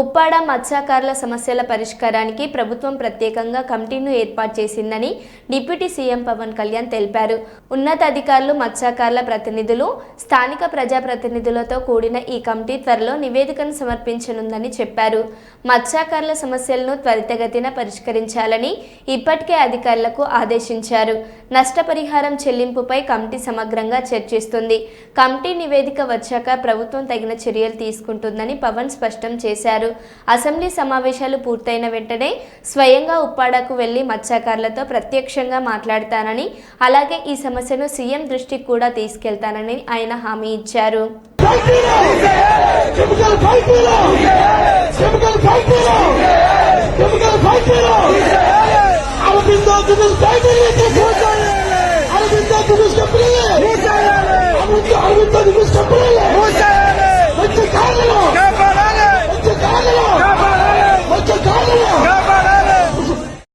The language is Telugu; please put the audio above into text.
ఉప్పాడ మత్స్యకారుల సమస్యల పరిష్కారానికి ప్రభుత్వం ప్రత్యేకంగా కమిటీను ఏర్పాటు చేసిందని డిప్యూటీ సీఎం పవన్ కళ్యాణ్ తెలిపారు. ఉన్నతాధికారులు మత్స్యకారుల ప్రతినిధులు స్థానిక ప్రజాప్రతినిధులతో కూడిన ఈ కమిటీ త్వరలో నివేదికను సమర్పించనుందని చెప్పారు. మత్స్యకారుల సమస్యలను త్వరితగతిన పరిష్కరించాలని ఇప్పటికే అధికారులకు ఆదేశించారు. నష్టపరిహారం చెల్లింపుపై కమిటీ సమగ్రంగా చర్చిస్తుంది. కమిటీ నివేదిక వచ్చాక ప్రభుత్వం తగిన చర్యలు తీసుకుంటుందని పవన్ స్పష్టం చేశారు. అసెంబ్లీ సమావేశాలు పూర్తయిన వెంటనే స్వయంగా ఉప్పాడకు వెళ్ళి మత్స్యకారులతో ప్రత్యక్షంగా మాట్లాడతానని అలాగే ఈ సమస్యను సీఎం దృష్టికి కూడా తీసుకెళ్తానని ఆయన హామీ ఇచ్చారు కెమికల్